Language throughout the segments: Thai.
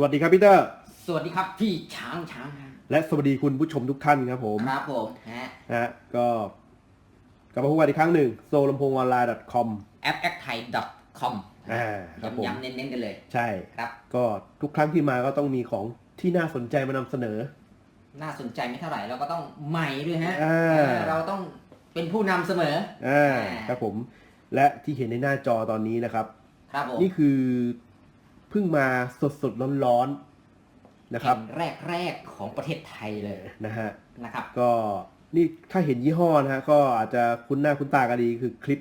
สวัสดีครับพีเตอร์ สวัสดีครับพี่ช้างช้างฮะและสวัสดีคุณผู้ชมทุกท่านครับผมครับผมฮะนะฮะก็กลับมาพบกันอีกครั้งหนึ่งโซลำโพงออนไลน์ .com แอปแอคไทย .com อ่าครับผมย้ำๆเน้นๆกันเลย ใช่ครับก็ทุกครั้งที่มาก็ต้องมีของที่น่าสนใจมานำเสนอ น่าสนใจไม่เท่าไหร่เราก็ต้องใหม่ด้วยฮะอ่าเออเราต้องเป็นผู้นำเสมออ่าอ่าครับผม และที่เห็นในหน้าจอตอนนี้นะครับ ครับผมนี่คือ เพิ่งมาสดสดๆร้อนๆนะครับแห่งแรกๆของประเทศไทยเลยนะฮะนะครับ ก็นี่ถ้าเห็นยี่ห้อนะฮะก็อาจจะคุ้นหน้าคุ้นตากันดีคือคลิป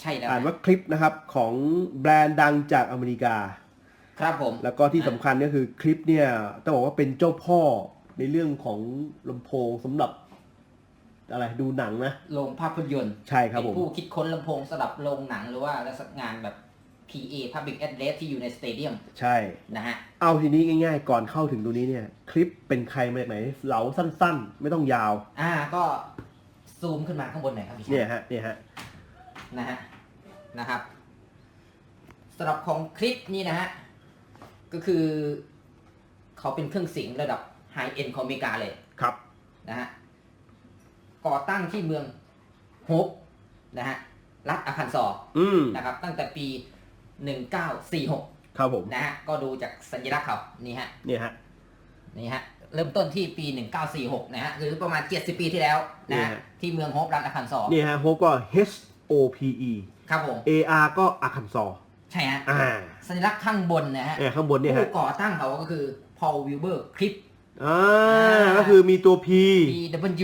ใช่แล้วอ่านฮะว่าคลิปนะครับ ของแบรนด์ดังจากอเมริกา ครับผม แล้วก็ที่สำคัญก็คือคลิปเนี่ยต้องบอกว่าเป็นเจ้าพ่อในเรื่องของลำโพงสำหรับอะไรดูหนังนะโรงภาพยนตร์ใช่ครับเป็ผมนผู้คิดค้นลำโพงสำหรับโรงหนังหรือว่างานแบบ PA Public Address ที่อยู่ในสเตเดียมใช่ นะฮะ เอาทีนี้ง่ายๆ ก่อนเข้าถึงตรงนี้เนี่ย คลิปเป็นใครมาจากไหนเหลาสั้นๆ ไม่ต้องยาว อ่าก็ซูมขึ้นมาข้างบนหน่อยครับพี่ช้างเนี่ยฮะเนี่ยฮะ นะฮะ นะครับสำหรับของคลิปนี่นะฮะ ก็คือ เขาเป็นเครื่องเสียงระดับไฮเอ็นของอเมริกาเลย ครับ นะฮะ ก่อตั้งที่เมืองโฮปนะฮะ รัฐอาคันซออืมนะครับ ตั้งแต่ปี 1946 ครับผมนะฮะ ก็ดูจากสัญลักษณ์เขานี่ฮะ เนี่ยฮะ นี่ฮะ เริ่มต้นที่ปี 1946 นะฮะ หรือประมาณ 70 ปีที่แล้วนะฮะเนี่ยฮะที่เมืองโฮปรัฐอาคันซอเนี่ยฮะ โฮปก็ H O P E ครับผม A R ก็อาคันซอใช่ฮะอ่าสัญลักษณ์ข้างบนนะฮะเนี่ยข้างบนเนี่ยฮะผู้ก่อตั้งเขาก็คือ Paul Wilbur คลิปอ่าอ่าก็คือมีตัว P P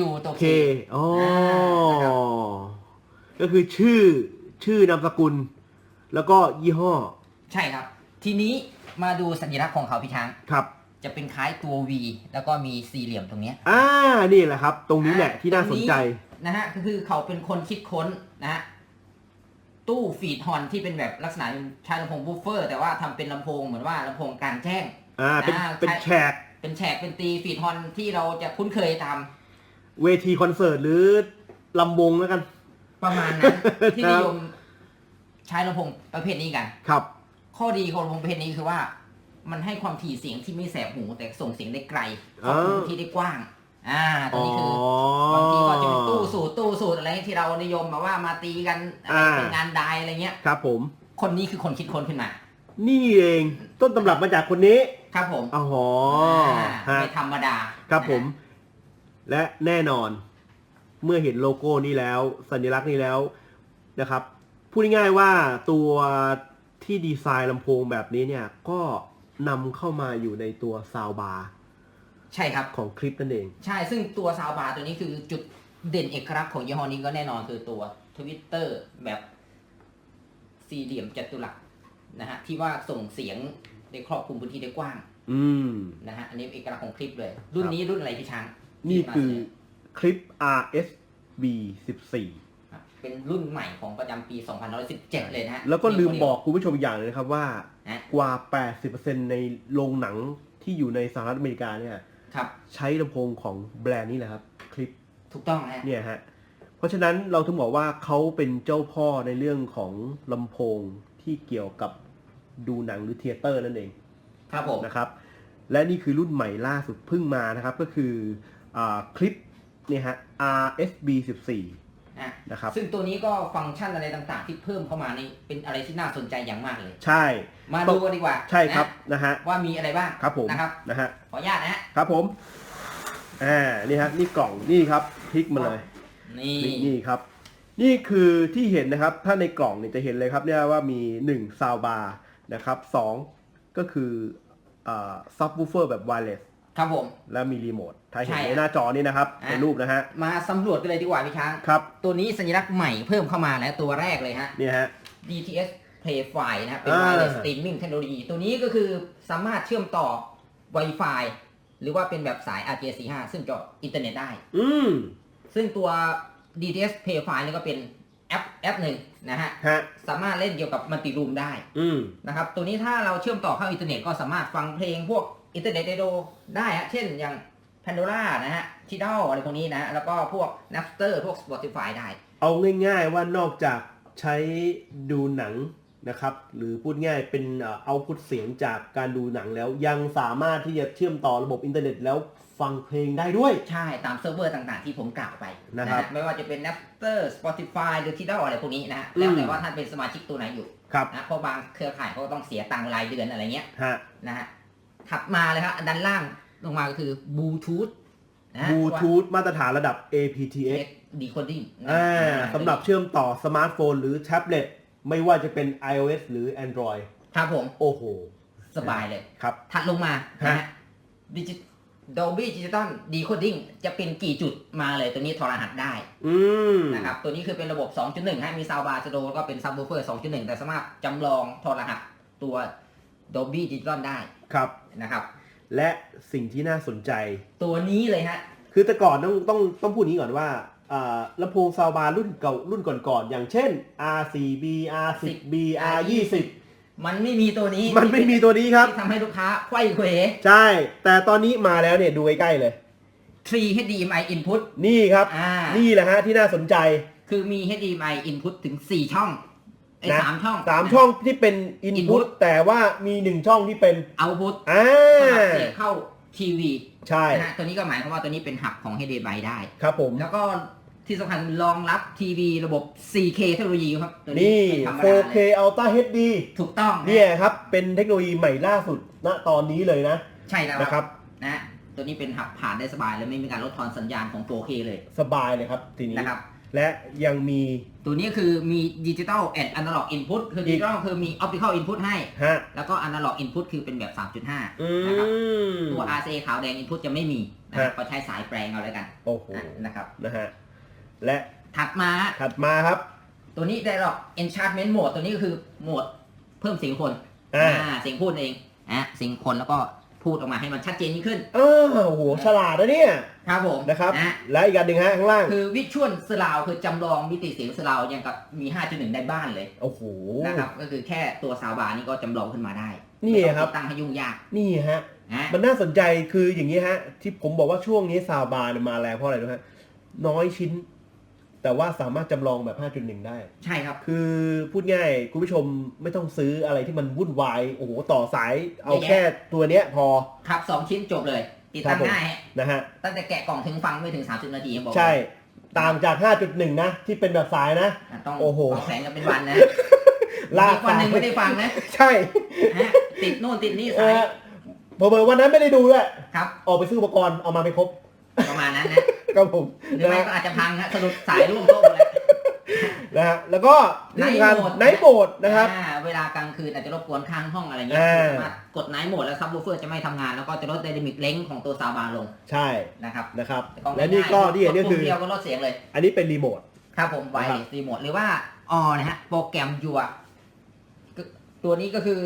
W ตัว K K อ๋อนะครับก็คือชื่อชื่อนามสกุล แล้วก็ยี่ห้อใช่ครับ ทีนี้มาดูสัญลักษณ์ของเขาพี่ช้าง ครับ จะเป็นคล้ายตัว V แล้วก็มีสี่เหลี่ยมตรงเนี้ยอ่านี่แหละครับ ตรงนี้แหละอ่าที่น่าสนใจนะฮะก็คือเขาเป็นคนคิดค้นนะฮะตู้ฟีดฮอร์นที่เป็นแบบลักษณะใช้ลำโพงบูฟเฟอร์ แต่ว่าทำเป็นลำโพงเหมือนว่าลำโพงกลางแจ้งอ่าเป็นอ่าเป็นใช่แขกเป็นแฉกเป็นตีฟีดฮอร์นที่เราจะคุ้นเคยตามเวทีคอนเสิร์ตหรือลำวงแล้วกัน ประมาณนั้นที่นิยม ใช้ลำโพงประเภทนี้กัน ครับ ข้อดีของลำโพงประเภทนี้คือว่า มันให้ความถี่เสียงที่ไม่แสบหูแต่ส่งเสียงได้ไกลครอบคลุมพื้นที่ได้กว้าง อ่าตรงนี้คือบางทีก็จะเป็นตู้สูตรตู้สูตรอะไรที่เรานิยมแบบว่ามาตีกันอะไรอ่าเป็นงานไดอะไรเงี้ย ครับผม คนนี้คือคนคิดค้นขึ้นมา นี่เองต้นตำรับมาจากคนนี้ ครับผมอ๋ออ่าฮะไม่ธรรมดา ครับผมนะและแน่นอน เมื่อเห็นโลโก้นี้แล้ว สัญลักษณ์นี้แล้วนะครับ พูดง่ายๆว่าตัวที่ดีไซน์ลำโพงแบบนี้เนี่ย ก็นำเข้ามาอยู่ในตัวซาวบาร์ใช่ครับ ของคลิปนั่นเอง ใช่ซึ่งตัวซาวบาร์ตัวนี้คือจุดเด่นเอกลักษณ์ของยี่ห้อนี้ก็แน่นอนคือตัวทวิตเตอร์แบบสี่เหลี่ยมจัตุรัสนะฮะที่ว่าส่งเสียงในครอบคลุมพื้นที่ได้กว้างอืม นะฮะอันนี้เอกลักษณ์ของคลิปเลย รุ่นนี้รุ่นอะไรพี่ช้างนี่คือที่มาเสนคลิป RSB 14ครับ เป็นรุ่นใหม่ของประจำปี2517 เลยนะฮะแล้วก็ลืมบอกคุณผู้ชมอีกอย่างหนึงนะครับว่านะกว่า 80%ในโรงหนังที่อยู่ในสหรัฐอเมริกาเนี่ยครับ ใช้ลำโพงของแบรนด์นี้แหละครับ คลิปถูกต้องนะฮะเนี่ยฮะ เพราะฉะนั้นเราถึงบอกว่าเขาเป็นเจ้าพ่อในเรื่องของลำโพงที่เกี่ยวกับดูหนังหรือเทเตอร์นั่นเอง ครับผม นะครับและนี่คือรุ่นใหม่ล่าสุดเพิ่งมานะครับก็คืออาคลิปเนี่ยฮะ RSB 14อะ นะครับซึ่งตัวนี้ก็ฟังก์ชันอะไรต่างๆ ที่เพิ่มเข้ามานี่เป็นอะไรที่น่าสนใจอย่างมากเลย ใช่ มาดูกันดีกว่าใช่ครับนะนะฮะว่ามีอะไรบ้างครับผมนะครับนะฮะขออนุญาตนะฮะครับผมอ่านี่ฮะนี่กล่องนี่ครับพลิกมาเลยนี่นี่นี่ครับ นี่คือที่เห็นนะครับถ้าในกล่องเนี่ยจะเห็นเลยครับเนี่ยว่ามี1ซาวบาร์นะครับสองก็คืออ่าซับวูเฟอร์แบบไวเลสครับผม และมีรีโมท ถ้าเห็นใช่ในหน้าจอนี้นะครับอะในรูปนะฮะมาสำรวจกันเลยดีกว่าพี่ช้างครับตัวนี้สัญลักษณ์ใหม่เพิ่มเข้ามาแล้วตัวแรกเลยฮะเนี่ยฮะ DTS Play File นะครับเป็นอ่า wireless streaming เทคโนโลยี ตัวนี้ก็คือสามารถเชื่อมต่อ Wi-Fi หรือว่าเป็นแบบสาย RJ45 ซึ่งจะอินเทอร์เน็ตได้ อืมซึ่งตัว DTS Play File นี่ก็เป็นแอปแอปหนึ่งนะฮะฮะ สามารถเล่นเกี่ยวกับมัลติรูมได้อืมนะครับ ตัวนี้ถ้าเราเชื่อมต่อเข้าอินเทอร์เน็ตก็สามารถฟังเพลงพวกอินเทอร์เน็ตเรดิโอได้ฮะ เช่นอย่าง Pandora นะฮะ Tidal อะไรพวกนี้นะ แล้วก็พวก Napster พวก Spotify ได้ เอาง่ายๆว่านอกจากใช้ดูหนังนะครับ หรือพูดง่ายเป็นเอาพุทเสียงจากการดูหนังแล้ว ยังสามารถที่จะเชื่อมต่อระบบอินเทอร์เน็ตแล้วฟังเพลงได้ด้วย ใช่ตามเซิร์ฟเวอร์ต่างๆที่ผมกล่าวไปนะครับฮไม่ว่าจะเป็น Napster Spotify หรือ Tidal อะไรพวกนี้นะฮะอืมแล้วแต่ว่าท่านเป็นสมาชิกตัวไหนอยู่ครับนะเพราะบางเครือข่ายเขาก็ต้องเสียตังค์รายเดือนอะไรเงี้ยฮะนะฮะถัดมาเลยครับอันด้านล่าง ลงมาก็คือบลูทูธนะฮะบลูทูธมาตรฐานระดับ aptx ดีโคดิ้งอ่าสำหรับเชื่อมต่อสมาร์ทโฟนหรือแท็บเล็ตไม่ว่าจะเป็น iOS หรือ Android ครับผม โอ้โห สบายเลยครับ ถัดลงมานะฮะดิจิ Dolby Digital Decoding จะเป็นกี่จุดมาเลยตัวนี้ทรหัสได้อืมนะครับตัวนี้คือเป็นระบบ 2.1ให้มีซาวบาร์สโดแล้วก็เป็นซับ w ูเฟอร์ 2.1 แต่สามารถจำลองทรหัสตัว Dolby Digital ได้ครับนะครับ และสิ่งที่น่าสนใจ ตัวนี้เลยฮะ คือแต่ก่อนต้องต้องต้องพูดอย่างนี้ก่อนว่าอ่าลำโพงซาวบาร์รุ่นเก่ารุ่นก่อนๆอย่างเช่น R4B R10B R20 มันไม่มีตัวนี้มันไม่มีตัวนี้ครับที่ทำให้ลูกค้าไขว้เขวใช่ แต่ตอนนี้มาแล้วเนี่ยดูใกล้ๆเลย 3 HDMI input นี่ครับ อ่า นี่แหละฮะที่น่าสนใจ คือมี HDMI input ถึง 4 ช่อง ไอ้นะสามช่อง สามช่องที่เป็น Input Input แต่ว่ามีหนึ่งช่องที่เป็นเอาพุทอ่าสำหรับเสียบเข้าทีวีใช่นะฮะตัวนี้ก็หมายความว่าตัวนี้เป็นหับของ HDMI ได้ ครับผม แล้วก็ที่สำคัญรองรับทีวีระบบ 4K เทคโนโลยีครับ ตัวนี้นี่ ไม่ธรรมดา 4K เลย Ultra HD ถูกต้องเนี่ยครับ เป็นเทคโนโลยีใหม่ล่าสุดณตอนนี้เลยนะใช่แล้วนะคครับรับนะฮะตัวนี้เป็นหับผ่านได้สบายและไม่มีการลดทอนสัญญาณของ 4K เลยสบายเลยครับทีนี้ นะครับ และยังมีตัวนี้คือมีดิจิ t a ลแอนด์อนาล็อกอินพุตคือดิจิ t a ลคือมีออปติคอลอินพุตให้ ฮะ แล้วก็อนาล็อกอินพุตคือเป็นแบบ อื3.5 นะครับ ม ตัว RCA ขาวแดงอินพุตจะไม่มีนะครับฮะ ก็ใช้สายแปลงเอาแล้วกันโอ้โห นะครับ นะฮะ และถัดมา ถัดมาครับ ตัวนี้ได้หรอก enchantment mode ตัวนี้ก็คือโหมดเพิ่มเสียงคนอ่า เสียงพูดเองนะเสียงคนแล้วก็ พูดออกมาให้มันชัดเจนยิ่งขึ้นอ้าวโอ้โหฉลาดนะเนี่ยครับผมนะครับนะและอีกอันหนึ่งฮะข้างล่าง คือวิชวลสลาวคือจำลองมิติเสียงสลาวอย่างกับมี 5.1 ได้บ้านเลย โอ้โหนะครับ ก็คือแค่ตัวซาวบาร์นี่ก็จำลองขึ้นมาได้ นี่ไม่ต้องครับติดตั้งให้ยุ่งยาก นี่ฮะนะมันน่าสนใจคืออย่างนี้ฮะ ที่ผมบอกว่าช่วงนี้ซาวบาร์เนี่ยมาแรงเพราะอะไรรู้ฮะ น้อยชิ้น แต่ว่าสามารถจำลองแบบ 5.1 ได้ ใช่ครับ คือพูดง่ายคุณผู้ชมไม่ต้องซื้ออะไรที่มันวุ่นวาย โอ้โห ต่อสายเอาเยอะแยะแค่ตัวเนี้ยพอ ครับสองชิ้นจบเลย ติดตั้งครับผม ง่ายฮะนะฮะ ตั้งแต่แกะกล่องถึงฟังไม่ถึง 30 นาทีผมบอกใช่ ต่างจาก 5.1 นะ ที่เป็นแบบสายนะ อะต้องโอ้โหวางแผนกันเป็นวันนะลากมีวันหนึ่งไม่ได้ฟังนะใช่ฮะติดนู่นติดนี่เอสายอเบอร์วันนั้นไม่ได้ดูด้วย ครับ ออกไปซื้ออุปกรณ์เอามาไม่ครบ ประมาณนั้นนะ ครับผมหรือนะไม่ฮะก็อาจจะพังฮะสะดุดสายร่วงโต๊ะแล้วนะฮะแล้วก็ที่สำคัญไนท์โหมดนะครับ อ่าเวลากลางคืนอาจจะรบกวนข้างห้องอะไรเงี้ยอ่า สามารถกดไนท์โหมดแล้วซับวูเฟอร์จะไม่ทำงาน แล้วก็จะลดไดนามิกเล้งของตัวซาวบาร์ลงใช่นะครับนะครับต่และนี่ก็ที่เห็นก็ดคือปุ่มเดียวก็ลดเสียงเลย อันนี้เป็นรีโมท ครับผมไวนะครับ รีโมทหรือว่าออนะฮะ โปรแกรมยัวก็ตัวนี้ก็คือ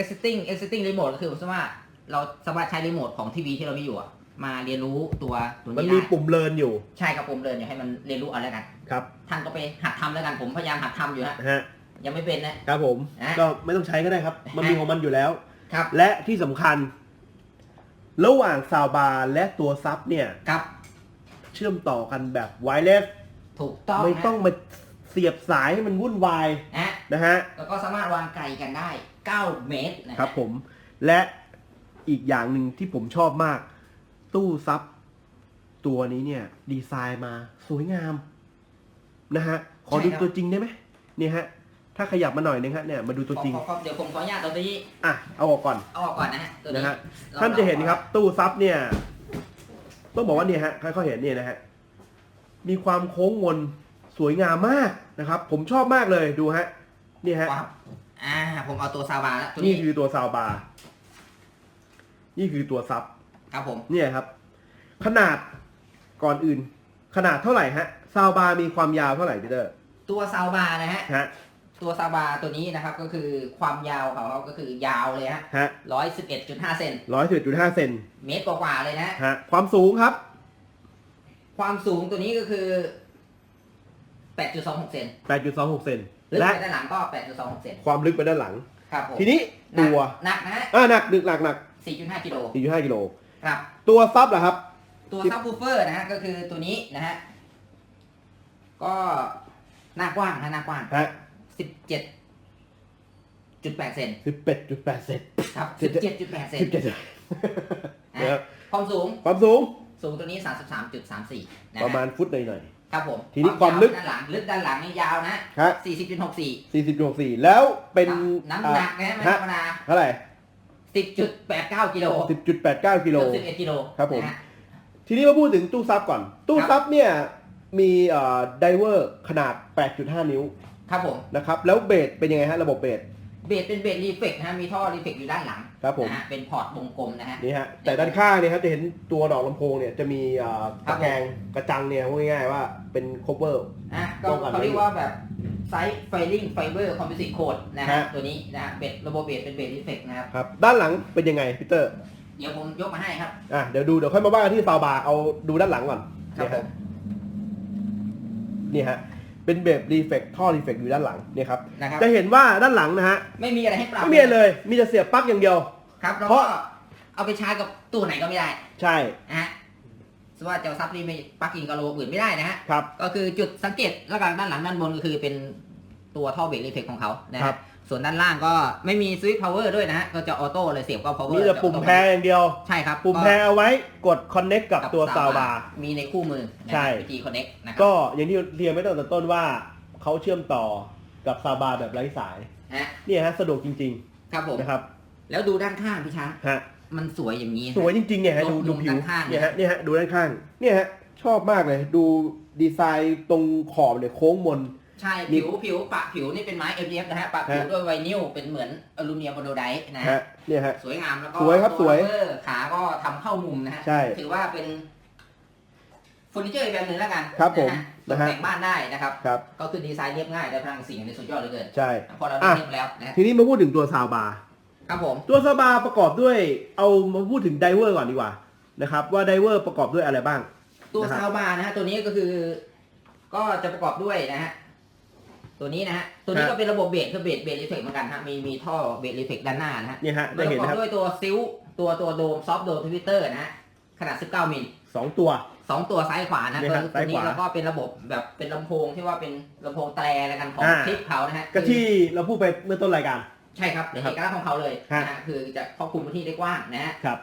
existing existing remote ก็คือสมมติว่าเราสามารถใช้รีโมทของทีวีที่เรามีอยู่อะ มาเรียนรู้ตัวตัวมันนี้มีได้ปุ่มเลินอยู่ใช่ครับผมเดินอย่าให้มันเรียนรู้เอาแล้วกันครับท่านก็ไปหัดทำแล้วกันผมพยายามหัดทำอยู่ฮะนะฮะยังไม่เป็นนะ ครับผมอะ ก็ไม่ต้องใช้ก็ได้ครับ มันมีของมันอยู่แล้ว ครับและที่สำคัญ ระหว่างซาวบาร์และตัวซับเนี่ย ครับเชื่อมต่อกันแบบไวเลสถูกต้องไม่ต้องนะมาเสียบสายให้มันวุ่นวายนะนะฮะ แล้วก็สามารถวางไกลกันได้ 9 เมตรนะฮะครับผมและอีกอย่างหนึ่งที่ผมชอบมาก ตู้ซับตัวนี้เนี่ย ดีไซน์มาสวยงาม นะฮะ ขอดูตัวจริงได้ไหมเนี่ยฮะ ถ้าขยับมาหน่อยนึงฮะเนี่ยมาดูตัวจริง ขอขอเดี๋ยวผมขออนุญาตเอาตัวนี้อะ เอาออกก่อน เอาออกก่อนนะฮะตัวนี้นะฮะ รท่านจะเห็นครับ ตู้ซับเนี่ย ต้องบอกว่าเนี่ยฮะค่อยๆเห็นเนี่ยนะฮะ มีความโค้งมนสวยงามมากนะครับ ผมชอบมากเลยดูฮะ นี่ฮะ ครับอ่าผมเอาตัวซาวบาร์แล้วตัวนี่นี้คือตัวซาวบาร์ นี่คือตัวซับ ครับผมเนี่ยครับ ขนาดก่อนอื่น ขนาดเท่าไหร่ฮะซาวบาร์มีความยาวเท่าไหร่พี่เตอร์ตัวซาวบาร์นะฮะฮะ ตัวซาวบาร์ตัวนี้นะครับก็คือความยาวของเขาก็คือยาวเลยฮะฮะ ร้อยสิบเอ็ดจุดห้าเซนร้อยสิบจุดห้าเซนเมตรกว่าๆเลยนะฮะความสูงครับ ความสูงตัวนี้ก็คือแปดจุดสองหกเซนแปดจุดสองหกเซนลึกและไปด้านหลังก็แปดจุดสองหกเซนความลึกไปด้านหลัง ครับผมทีนี้หนักตัวหนักนะฮะอ่าหนักหนึกหนักหนักสี่จุดห้ากิโลสี่จุดห้ากิโล ครับ ตัวซับล่ะครับ ตัวซับวูเฟอร์นะฮะก็คือตัวนี้นะฮะก็หน้ากว้างนะหน้ากว้างฮะสิบเจ็ดจุดแปดเซนสิบเป็ดจุดแปดเซนครับสิสิบบเจ็เจ็ดดจุดแปดเซนสิบเจ็ดนะครับความสูงความสูงสูงตัวนี้สามสิบสามจุดสามสี่นะประฮะมาณฟุตหน่อยครับผมทีนี้ความลึกด้านหลังลึกด้านหลังนี่ยาวนะๆฮะสี่สิบจุดหกสี่สี่สิบจุดสี่แล้วเป็นน้ำหนักนะฮะไม่ธรรมดาเท่าไหร่ สิบจุดแปดเก้ากิโลสิบจุดแปดเก้ากิโล สิบเอ็ดกิโลครับผม นะฮะ ทีนี้มาพูดถึงตู้ซับก่อน ตู้ครับ ซับเนี่ยมีเอ่อไดเวอร์ขนาด 8.5 นิ้วครับผม นะครับ แล้วเบสเป็นยังไงฮะระบบเบสเบสเป็นเบสรีเฟกนะฮะ มีท่อรีเฟกอยู่ด้านหลังครับผมนะฮะเป็นพอร์ตวงกลมนะฮะ นี่ฮะแต่ด้านข้างเนี่ยครับจะเห็นตัวดอกลำโพงเนี่ยจะมีเอ่อครัตะบ แกรงกระจังเนี่ยพูดง่ายๆว่าเป็นโคเวอร์นะก็ป้องกันเขาเรียกว่าแบบ ไซส์ไฟลิงไฟเบอร์คอมพิวสิตโคดนะฮะฮะ ตัวนี้นะฮะเบสระบบเบสเป็นเบสรีเฟกนะครับ ครับ ด้านหลังเป็นยังไงพีเตอร์ เดี๋ยวผมยกมาให้ครับ อะ เดี๋ยวดู เดี๋ยวค่อยมาว่ากันที่ซาวบาร์เอาดูด้านหลังก่อนครับเนี่ยผฮะมนี่ฮะ เป็นเบสรีเฟกท่อรีเฟกอยู่ด้านหลังเนี่ยครับ นะครับ จะเห็นว่าด้านหลังนะฮะ ไม่มีอะไรให้ปรับไม่มีอะไรเลย มีแต่เสียบปลั๊กอย่างเดียว ครับแล้วเพก็ราะ เอาไปชาร์จกับตู้ไหนก็ไม่ได้ใช่ นะฮะสมมติ ว่าจะเอาซับนี่ไม่ปลั๊กอินกับระบบอื่นไม่ได้นะฮะครับ ก็คือจุดสังเกตแล้วกันด้านหลังด้านบนก็คือเป็นตัวท่อเบรกรีเฟกของเขานะครัฮะบส่วนด้านล่างก็ไม่มีสวิตช์พาวเวอร์ด้วยนะฮะก็จะออโต้เลยเสียบก็พาวเวอร์มีแต่ปุ่มแพรอย่างเดียว ใช่ครับปุ่มแพรเอาไว้กด connect กับตัวซาวบาร์ มีในคู่มือนะใช่ วิธีคอนเน็กนะครัก็อย่างที่เรียนไม่ตั้งแต่ต้นว่าเขาเชื่อมต่อกับซาวบาร์แบบไร้สาย ฮะเนี่ยฮะสะดวกจริง ครับผม ๆ นะครับ แล้วดูด้านข้างพี่ช้างฮะ มันสวยอย่างนี้ สวยจริงๆเนี่ยฮะดูลงดูผิวด้านข้างเนี่ยฮะเนี่ยฮะดูด้านข้างเนี่ยฮะชอบมากเลย ดูดีไซน์ตรงขอบเนี่ยโค้งมนใช่มีผิวผิวปะผิวนี่เป็นไม้ MDF นะฮะปะผิวฮะด้วยไวนิลเป็นเหมือนอลูมิเนียมโบโดไดต์นะฮะฮะเนี่ยฮะสวยงามแล้วก็สวยครับตัสวยเบอร์ขาก็ทำเข้ามุมนะฮะใช่ถือว่าเป็นเฟอร์นิเจอร์อีกแบบหนึ่งแล้วกันครับผมนะฮะตนะฮะกแต่งบ้านได้นะครับครับ ก็คือดีไซน์เรียบง่ายได้พลังเสียงในสุดยอดเหลือเกินใช่พอเราได้อะเรียบแล้วนะฮะทีนี้มาพูดถึงตัวซาวบาร์ ครับผม ตัวซาวบาร์ประกอบด้วย เอามาพูดถึงไดเวอร์ก่อนดีกว่านะครับว่าไดเวอร์ประกอบด้วยอะไรบ้าง ตัวนะครับ ซาวบาร์นะฮะตัวนี้ก็คือ ก็จะประกอบด้วยนะฮะตัวนี้นะฮะตัวนี้ก็เป็นระบบเบสคือเบสเบสรีเฟกเหมือนกันฮะมีมีท่อเบสรีเฟกด้านหน้านะฮะเนี่ยฮะปได้ระเห็นกอบนะครับด้วยตัวซิลตัวตัวโดมซอฟต์โดมทวิตเตอร์นะฮะขนาด 19มิลสองตัว สองตัวซ้ายขวานะเนี่ยตัวฮะตัวนี้ซ้ายขวาแล้วก็เป็นระบบแบบเป็นลำโพงที่ว่าเป็นลำโพงแตรอะไรกันของอ่า คลิปเขานะฮะก็ที่เราพูดไปเมื่อต้นรายการ ใช่ครับนะครับเอกลักษณ์ของเขาเลยฮะนะฮะคือจะครอบคลุมพื้นที่ได้กว้างนะฮะครับ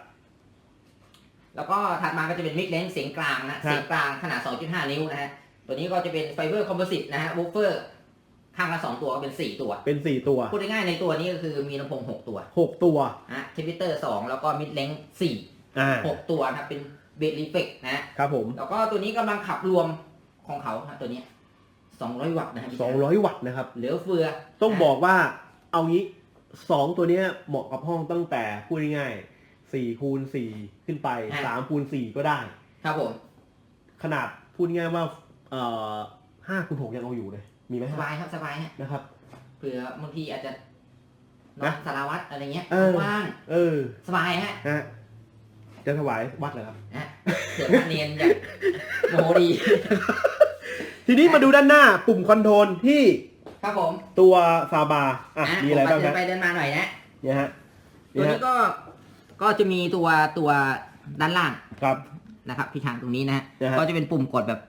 แล้วก็ถัดมาก็จะเป็นมิกเลนเสียงกลางนะฮะเสียงกลางขนาด 2.5 นิ้วนะฮะตัวนี้ก็จะเป็นไฟเบอร์คอมโพสิตนะฮะวูฟเฟอร์ข้างละ2ตัวก็เป็น4ตัว เป็นสี่ตัว พูดง่ายๆในตัวนี้ก็คือมีลำโพง6ตัวหกตัวนะทวิตเตอร์2แล้วก็มิดเลนสี่อ่าหกตัวนะครับเป็นเบสรีเฟกนะฮะครับผม แล้วก็ตัวนี้กำลังขับรวมของเขาฮะตัวนี้200วัตต์นะฮะสองร้อยวัตต์นะครับ เหลือเฟือ ต้องบอกว่าเอางี้ สองตัวเนี้ยเหมาะกับห้องตั้งแต่พูดง่ายๆสี่คูณสี่ขึ้นไปสามคูณสี่ก็ได้ ครับผมขนาดพูดง่ายๆว่าเอ่อห้าคูณหกยังเอาอยู่เลยมีไหมสฮะบายครับสบายฮะนะครับ เผื่อบางทีอาจจะนอนะนสารวัตรอะไรเงี้ยเออ ว่างเออสบายฮะฮะจะถวายวัดเหรอครับ นะเผื่อพระเนียนอยากโมโหดี ทีนี้มาดูด้านหน้าปุ่มคอนโทรลที่ ครับผมตัวซาบาอะอะมีอะไรผมบ้างเดิฮะนไปเดินมาหน่อยนะเนี่ยฮะตัวเนี่ยนี้ฮะก็ก็จะมีตัวตัวด้านล่างครับนะครับพี่ช้างตรงนี้นะฮะนะฮะก็จะเป็นปุ่มกดแบบ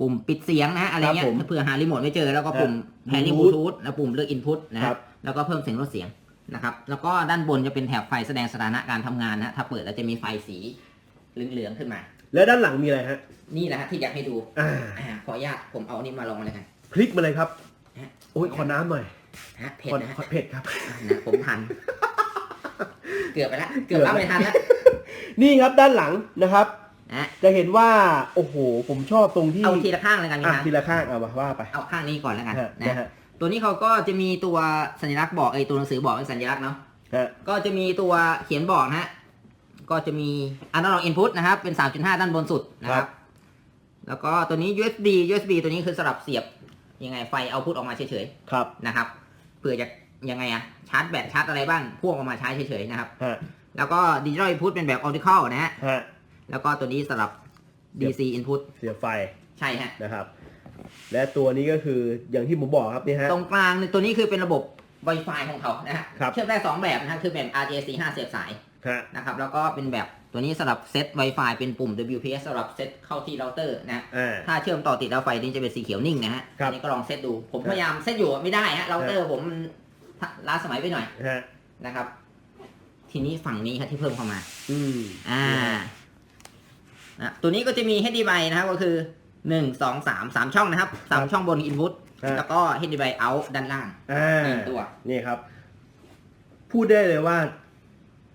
ปุ่มปิดเสียงนะฮะอะไรเงี้ครัยบผมเผื่อหารีโมทไม่เจอแล้วก็ปุ่มฮะแพนนี่บลู Bluetooth ทูธแล้วปุ่มเลือกอินพุตนะคครัรับบแล้วก็เพิ่มเสียงลดเสียงนะครับแล้วก็ด้านบนจะเป็นแถบไฟแสดงสถานะการทำงานนะฮะถ้าเปิดแล้วจะมีไฟสีเหลืองๆขึ้นมา แล้วด้านหลังมีอะไรฮะ นี่แหละฮะที่อยากให้ดูอ่าอ่าขออนุญาตผมเอาอันนี้มาลองเลยกันคลิกมาเลยครับฮะโอ้ยขอน้ำหน่อยฮะเผ็ดขอนะฮะขอเผ็ดครับ อะนะผมทัน เกือบไปแล้วเกือบเอาไม่ทันแล้วนี่ครับด้านหลังนะครับ นะจะเห็นว่า โอ้โห ผมชอบตรงที่เอาทีละข้างเลยกันพี่อะช้างทีละข้างเอามาว่าไปเอาข้างนี้ก่อนแล้วกันฮะนะนะฮะตัวนี้เขาก็จะมีตัวสัญลักษณ์บอกไอ้ยตัวหนังสือบอกเป็นสัญลักษณ์เนาะ ฮะก็จะมีตัวเขียนบอกนะฮะ ก็จะมี analog input นะครับ เป็น 3.5 ด้านบนสุดนะครับ แล้วก็ตัวนี้ USB USB ตัวนี้คือสำหรับเสียบ ยังไงไฟเอาพุทออกมาเฉยครับๆนะครับเผื่อจะยังไงอะชาร์จแบตชาร์จอะไรบ้างพ่วงออกมาใช้เฉยๆนะครับ ฮะแล้วก็ digital input เป็นแบบ optical นะฮะฮะ แล้วก็ตัวนี้สำหรับ DC input เสียบไฟใช่ฮะ นะครับ และตัวนี้ก็คืออย่างที่ผมบอกครับนี่ฮะ ตรงกลางเนี่ยตัวนี้คือเป็นระบบ Wi-Fi ของเขานะฮะครับ เชื่อมได้ 2 แบบนะฮะคือแบบ RJ45 เสียบสายฮะนะครับ แล้วก็เป็นแบบ ตัวนี้สำหรับเซต Wi-Fi เป็นปุ่ม WPS สำหรับเซตเข้าที่เราเตอร์นะ อ่า ถ้าเชื่อมต่อติดแล้วไฟนี้จะเป็นสีเขียวนิ่งนะฮะครับ อันนี้ก็ลองเซตดู ผมครับพยายามเซตอยู่ไม่ได้ฮะเราเตอร์ผมมันล้าสมัยไปหน่อยฮะนะครับ ทีนี้ฝั่งนี้ครับที่เพิ่มเข้ามา อืมอ่าอะตัวนี้ก็จะมี HDMI นะครับก็คือหนึ่งสองสามสามช่องนะครับสามช่องบน input ฮะแล้วก็ HDMI out ด้านล่าง อ่าหนึ่งตัว นี่ครับ พูดได้เลยว่า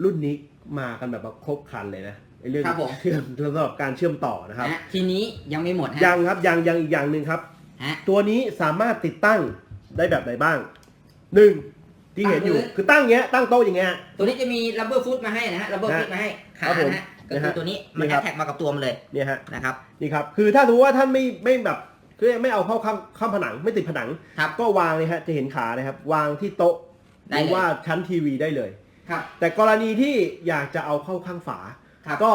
รุ่นนี้ มากันแบบว่าครบครันเลยนะไอ้เรื่องครับผม เชื่อมสำหรับการเชื่อมต่อนะครับนะทีนี้ยังไม่หมดฮะยังครับยังยังอีกอย่างหนึ่งครับ ฮะ ตัวนี้สามารถติดตั้งได้แบบไหนบ้างหนึ่งที่เห็นอยู่ตั้งพื้น คือตั้งอย่างเงี้ยตั้งโต๊ะอย่างเงี้ย ตัวนี้จะมี rubber foot มาให้นะฮะ rubber ฮะ foot มาให้ขาครับผมนะฮะก็นะคืฮะอตัวนี้มันนี่ครับแท็กมากับตัวมันเลยเนี่ยฮะนะครับ นี่ครับคือถ้าสมมติว่าท่านไม่ไม่แบบคือไม่เอาเข้าข้ามข้ามผนังไม่ติดผนัง ครับ ก็วางเลยฮะจะเห็นขานะครับ วางที่โต๊ะหได้รือเลยว่าชั้นทีวีได้เลย ครับ แต่กรณีที่อยากจะเอาเข้าข้างฝา ครับก็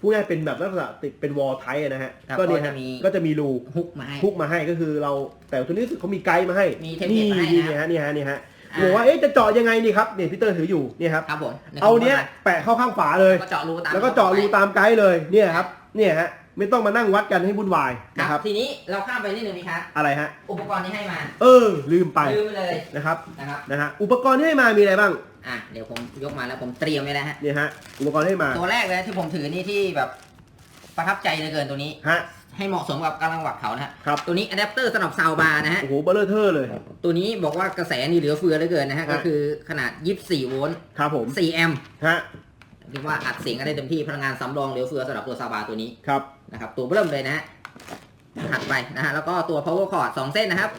พูดง่ายๆเป็นแบบลักษณะติดเป็นวอลไทนะฮะครับก็เนี่ยก็ฮะจะมี ก็จะมีรูฮุกมาให้พุกมาให้ก็คือเราแต่ตัวนี้รู้สึกเขามีไกด์มาให้มีเทมเพลนี่ตมาให้นี่นะฮะนี่ฮะนี่ฮะอ่าบอกว่าเอ๊ะจะเจาะยังไงนี่ครับเนี่ยพีเตอร์ถืออยู่เนี่ยครับ ครับผมเอาเนี้ยแปะเข้าข้างฝาเลยก็เจาะรูตามแล้วก็เจาะรูตามไกด์เลยเนี่ยครับเนี่ยฮะไม่ต้องมานั่งวัดกันให้วุ่นวายครันะบครับทีนี้เราข้ามไปนิดนึงพี่คะอะไรฮะ อุปกรณ์ที่ให้มา เออลืมไปลืมไปเลยนะครับนะครับ นะฮะอุปกรณ์ที่ให้มามีอะไรบ้าง อะเดี๋ยวผมยกมาแล้วผมเตรียมไว้แล้วฮะเนี่ยฮะอุปกรณ์ที่ให้มาตัวแรกเลยที่ผมถือนี่ที่แบบประทับใจเหลยเกินตัวนี้ ฮะ ให้เหมาะสมกับกำลังหวักเขานะฮะ ครับ ตัวนี้อะแดปเตอร์สำหรับซาวบาร์นะฮะ โอ้โหเบลเลอร์เทอร์เลย ตัวนี้บอกว่ากระแสนี่เหลือเฟือเหลือเกินนะฮะ ฮะ ก็คือขนาด 24 โวลต์ ครับผม 4 แอมป์ฮะ เรียกว่าอัดเสียงกันได้เต็มที่พลังงานสำรองเหลือเฟือสำหรับตัวซาวบาร์ตัวนี้ครับ นะครับตัวเริ่มเลยนะฮะถัดไปนะฮะแล้วก็ตัว power cord 2เส้นนะครับ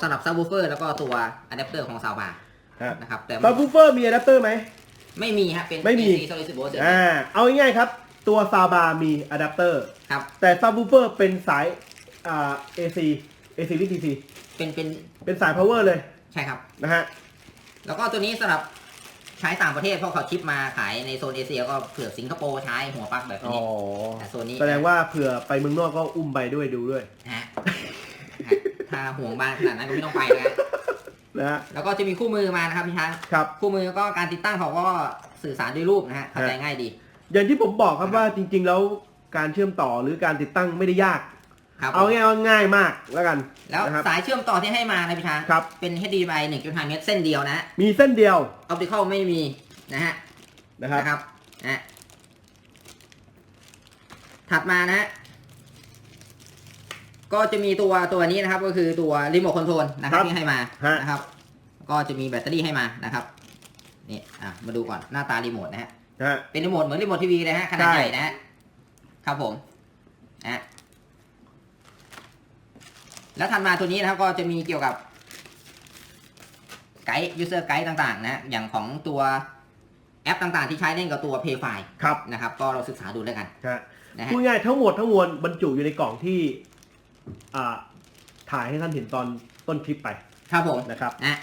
สำหรับซับวูเฟอร์แล้วก็ตัวอะแดปเตอร์ของซาวบาร์ ฮะนะครับแต่ซับวูเฟอร์มีอะแดปเตอร์ไหม ไม่มีฮะเป็น ไม่มี AC solid state voltage อ่าเอาง่ายๆครับ ตัวซาวบาร์มีอะแดปเตอร์ ครับ แต่ซับวูเฟอร์เป็นสายอ่า AC AC หรือ DC เป็นเป็นเป็นสาย power เลยใช่ครับ นะฮะ แล้วก็ตัวนี้สำหรับใช้ต่างประเทศเพราะเขาชิปมาขายในโซนเอเชียก็เผื่อสิงคโปร์ใช้หัวปลั๊กแบบอ๋อ นี้ แต่โซนนี้ แสดงว่าเผื่อไปเมืองนอกก็อุ้มไปด้วยดูด้วย ฮะถ้าห่วงบ้านขนาดนั้นก็ไม่ต้องไปนะ นะฮะ แล้วก็จะมีคู่มือมานะครับพี่ช้างครับ คู่มือก็การติดตั้งเขาก็สื่อสารด้วยรูปนะฮะเข้าใจง่ายดี อย่างที่ผมบอกครับว่าจริง ๆ แล้วการเชื่อมต่อหรือการติดตั้งไม่ได้ยาก ครับเอาง่ายว่าง่ายมากแล้วกันแล้วนะครับ สายเชื่อมต่อที่ให้มานะพี่ช้างครับ เป็น HDMI 1.5 เมตรเส้นเดียวนะฮะมีเส้นเดียวออปติคอลไม่มีนะฮะนะครับ นะครับนะถัดมานะฮะ ก็จะมีตัวตัวนี้นะครับ ก็คือตัวรีโมทคอนโทรลนะครับครับที่ให้มาฮะนะครับ ก็จะมีแบตเตอรี่ให้มานะครับนี่อะมาดูก่อนหน้าตารีโมทนะฮะนะฮะเป็นรีโมทเหมือนรีโมททีวีเลยฮะขนาดใช่ใหญ่นะฮะครับผมนะแล้วถัดมาตัวนี้นะครับก็จะมีเกี่ยวกับไกด์ user ไกด์ต่างๆ นะอย่างของตัวแอปต่างๆ ที่ใช้เล่นกับตัว Pay File ครับนะครับ ก็เราศึกษาดูแล้วกันฮะนะฮะพูดง่ายๆทั้งหมดทั้งมวลบรรจุอยู่ในกล่องที่ อ่าถ่ายให้ท่านเห็นตอนต้นคลิปไปครับผมนะครับนะ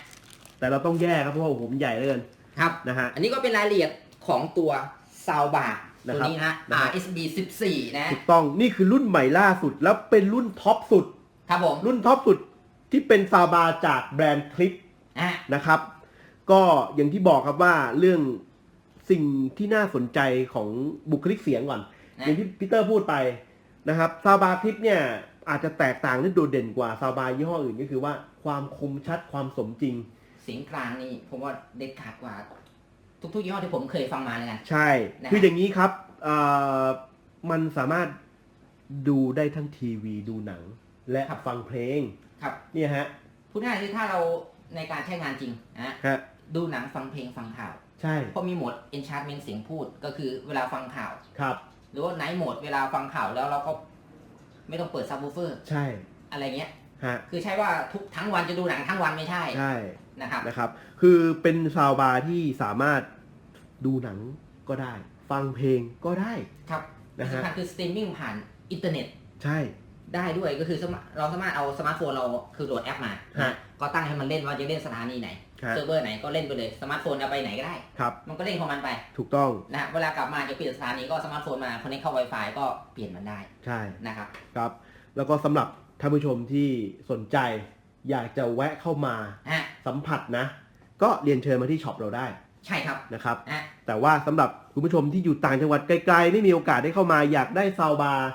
แต่เราต้องแยกครับเพราะว่าโอ้โหมันใหญ่เหลยครับ นะฮะ อันนี้ก็เป็นรายละเอียดของตัวซาวบาร์นะตัวครับนี้นะนะฮะ RSB 14 นะ ถูกต้องนี่คือรุ่นใหม่ล่าสุดแล้วเป็นรุ่นท็อปสุด ครับผมรุ่นท็อปสุดที่เป็นซาบาจากแบรนด์คลิป อะ นะครับ ก็อย่างที่บอกครับว่าเรื่องสิ่งที่น่าสนใจของบุคลิกเสียงก่อน นะ อย่างที่พีเตอร์พูดไปนะครับซาบาคลิปเนี่ย อาจจะแตกต่างและโดดเด่นกว่าซาบายี่ห้ออื่นก็คือว่าความคมชัดความสมจริง เสียงกลางนี่ผมว่าเด็ดขาดกว่า ทุกๆยี่ห้อที่ผมเคยฟังมาเลยกันใช่นะคืออย่างนี้ครับเอ่อมันสามารถดูได้ทั้งทีวีดูหนัง และฟังเพลงครับเนี่ยฮะพูดง่ายๆคือถ้าเราในการใช้งานจริงนะฮะดูหนังฟังเพลงฟังข่าว ใช่เพราะมีโหมด enchantment เสียงพูดก็คือเวลาฟังข่าวครับ หรือว่า night mode เวลาฟังข่าวแล้วเราก็ ไม่ต้องเปิด subwoofer ใช่อะไรเงี้ย ฮะคือใช่ว่าทุกทั้งวันจะดูหนังทั้งวันไม่ใช่ใช่นะครับ นะครับ คือเป็นซาวบาร์ที่สามารถดูหนังก็ได้ ฟังเพลงก็ได้ ครับนะที่ฮะ สำคัญคือ streaming ผ่านอินเทอร์เน็ตใช่ ได้ด้วยก็คือสมาเราสามารถเอาสมาร์ทโฟนเราคือโหลดแอปมาฮะ ก็ตั้งให้มันเล่นว่าจะเล่นสถานีไหน ฮะเซิร์ฟเวอร์ไหนก็เล่นไปเลยสมาร์ทโฟนเอาไปไหนก็ได้ ครับ มันก็เล่นของมันไปถูกต้องนะฮะเวลากลับมาจะเปลี่ยนสถานีก็สมาร์ทโฟนมาคอนเนคเข้า Wi-Fi ก็เปลี่ยนมันได้ใช่ นะครับ ครับ แล้วก็สำหรับท่านผู้ชมที่สนใจ อยากจะแวะเข้ามาอะสัมผัสนะ ก็เรียนเชิญมาที่ช็อปเราได้ใช่ครับนะครับอะแต่ว่าสำหรับคุณผู้ชมที่อยู่ต่างจังหวัดไกลๆ ไม่มีโอกาสได้เข้ามาอยากได้ซาวบาร์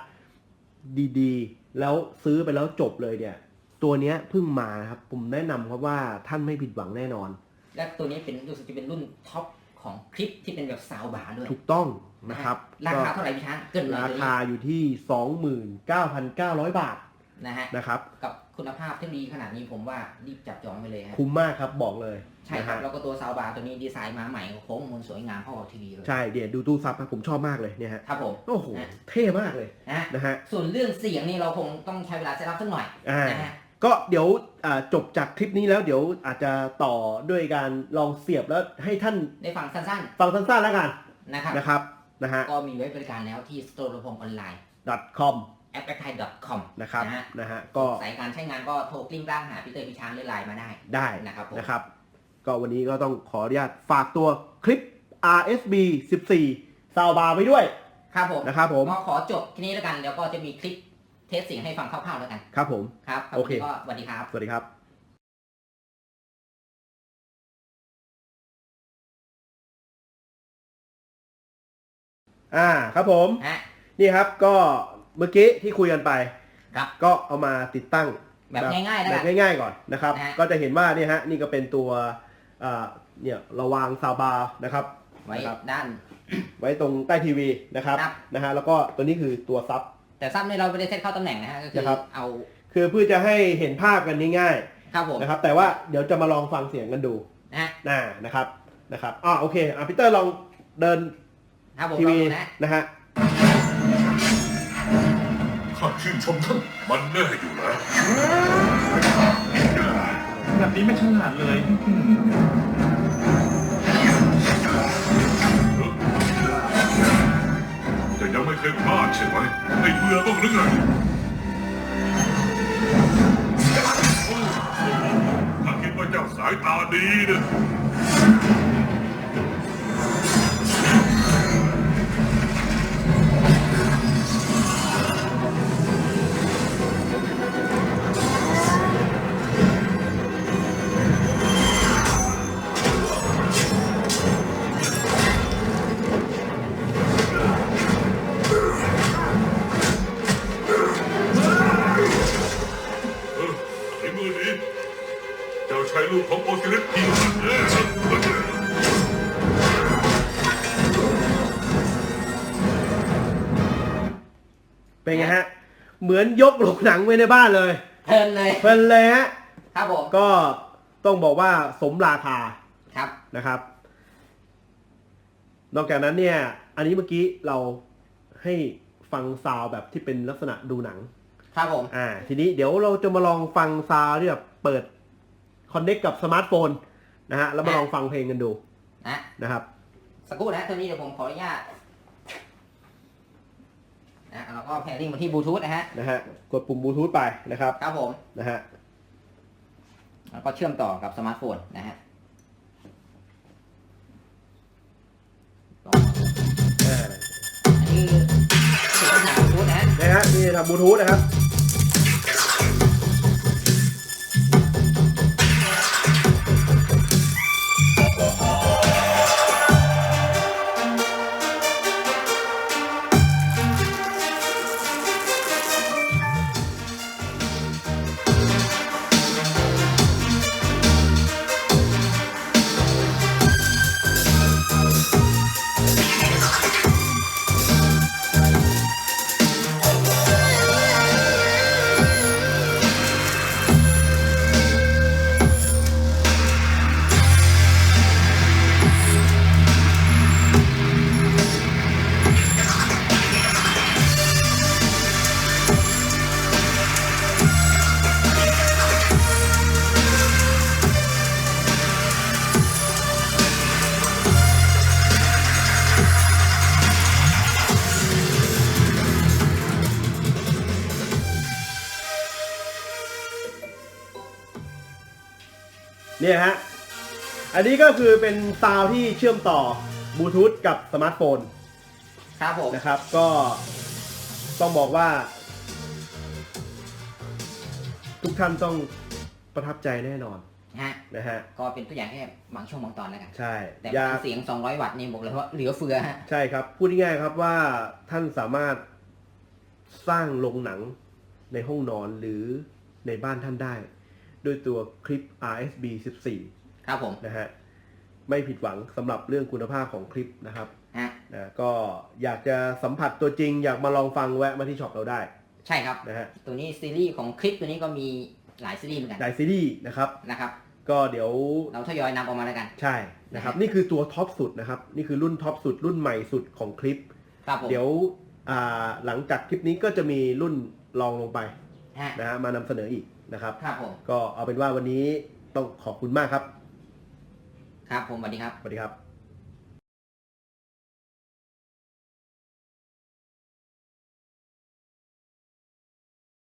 ดีๆ แล้วซื้อไปแล้วจบเลยเนี่ย ตัวเนี้ยเพิ่งมานะครับผมแนะนำครับว่าท่านไม่ผิดหวังแน่นอน และตัวนี้เป็นรู้สึกจะเป็นรุ่นท็อปของคลิปที่เป็นแบบซาวบาร์ด้วยถูกต้องนะครับราคาก็เท่าไหร่พี่ช้างเกินเลยราตัวนี้คาอยู่ที่ 29,900 บาทนะฮะนะครับกับคุณภาพที่ดีขนาดนี้ผมว่ารีบจับจองไปเลยฮะคุ้มมากครับบอกเลยใช่ครับนะฮะแล้วก็ตัวซาวบาร์ตัวนี้ดีไซน์มาใหม่โค้งมนสวยงามเข้ากับทีวีเลยใช่เดี๋ยวดูตู้ซับนะผมชอบมากเลยเนี่ยฮะครับผมโอ้โหนะเท่มากเลยนะนะฮะส่วนเรื่องเสียงนี่เราคงต้องใช้เวลาเซตอัพสักหน่อยอ่านะฮะ ก็เดี๋ยวอ่าจบจากคลิปนี้แล้วเดี๋ยวอาจจะต่อด้วยการลองเสียบแล้วให้ท่านได้ฟังสั้นฟังสั้นๆแล้วกันๆนะครับนะครับนะฮะก็มีไว้บริการแล้วที่สโตร์ลำโพงออนไลน์ .com a p p l e t c o m นะครับนะฮะนะฮะก็สายการใช้งานก็โทรกลิ้งกล้างหาพี่เตอร์พี่ช้างหรือไลน์มาได้ได้นะครับผมนะครับ ก็วันนี้ก็ต้องขออนุญาตฝากตัวคลิป RSB 14ซาวบาร์ไปด้วยครับผมนะครับผมก็ขอจบทีนี้แล้วกันแล้วก็จะมีคลิป เทสเสียงให้ฟังคร่าวๆแล้วกัน ครับผม ครับโอเคก็สวัสดีครับ สวัสดีครับอ่าครับผมฮะนี่ครับก็เมื่อกี้ที่คุยกันไปครับก็เอามาติดตั้งแบบง่ายๆแล้วแบกับนง่ายๆก่อนนะครับนะฮะก็จะเห็นว่าเนี่ยฮะนี่ก็เป็นตัวอ่าเนี่ยระวางซาวบาร์นะครับไว้นะครับด้าน ไว้ตรงใต้ทีวีนะครับครับนะฮะแล้วก็ตัวนี้คือตัวซับ แต่ซ้ำในเราไม่ได้เซตเข้าตำแหน่งนะฮะก็คือนะครับ เอาคือเพื่อจะให้เห็นภาพกันง่ายครับผมๆนะครับ แต่ว่าเดี๋ยวจะมาลองฟังเสียงกันดูนะฮะน่านะครับนะครับอ่าโอเคอะพีเตอร์ลองเดินครับผมทีลองวีดูนะนะฮะข้าชื่นชมท่านมันแน่อยู่แล้ว แบบนี้ไม่ฉลาดเลย เคยพลาดใช่ไหมไม่เบื่อบ้างหรือไงโอ้ข้าคิดว่าเจ้าสายตาดีนะ มือนี้เจ้าชายลูกของโอซิริสที่มันแน่เป็นไงฮะ เหมือนยกโรงหนังไว้ในบ้านเลย เพลินเลย เพลินเลยฮะ ครับผม ก็ต้องบอกว่าสมราคา ครับ นะครับ นอกจากนั้นเนี่ย อันนี้เมื่อกี้เราให้ฟังซาวด์แบบที่เป็นลักษณะดูหนัง ครับผม อ่า ทีนี้เดี๋ยวเราจะมาลองฟังซาวด์ที่แบบเปิดคอนเน็กกับสมาร์ทโฟนนะฮะ แล้วมาลองฟังเพลงกันดูนะนะครับ สักครู่นะตัวนี้เดี๋ยวผมขออนุญาตนะแล้วก็แพริ่งมาที่บลูทูธนะฮะ นะฮะ กดปุ่มบลูทูธไปนะครับ ครับผม นะฮะ แล้วก็เชื่อมต่อกับสมาร์ทโฟนนะฮะอ่าอันนี้คือเสียงทางบลูทูธนะฮะ นะฮะนี่ทำบลูทูธนะครับ เนี่ยฮะ อันนี้ก็คือเป็นซาวด์ที่เชื่อมต่อบลูทูธกับสมาร์ทโฟนครับผม นะครับ ก็ต้องบอกว่า ทุกท่านต้องประทับใจแน่นอนนะฮะ นะฮะ ก็เป็นตัวอย่างแค่บางช่วงบางตอนแล้วกัน ใช่แต่อยาก เสียง 200 วัตต์นี่บอกเลยว่าเหลือเฟือฮะ ใช่ครับ พูดง่ายๆครับว่าท่านสามารถสร้างโรงหนังในห้องนอนหรือในบ้านท่านได้ ด้วยตัวคลิป RSB 14 ครับผม นะฮะ ไม่ผิดหวังสำหรับเรื่องคุณภาพของคลิปนะครับฮะนะก็อยากจะสัมผัสตัวจริง อยากมาลองฟังแวะมาที่ช็อปเราได้ ใช่ครับนะฮะตัวนี้ซีรีส์ของคลิปตัวนี้ก็มีหลายซีรีส์เหมือนกันไดซีรีส์นะครับนะครับ ก็เดี๋ยวเราทยอยนำออกมาแล้วกัน ใช่นะครับนะฮะนี่คือตัวท็อปสุดนะครับ นี่คือรุ่นท็อปสุด รุ่นใหม่สุดของคลิปครับผมเดี๋ยวอ่าหลังจากคลิปนี้ก็จะมีรุ่นรองลงไปฮะนะฮะมานำเสนออีก นะครับ ครับผม ก็เอาเป็นว่าวันนี้ต้องขอบคุณมากครับ ครับผมสวัสดีครับ สวัสดีครับ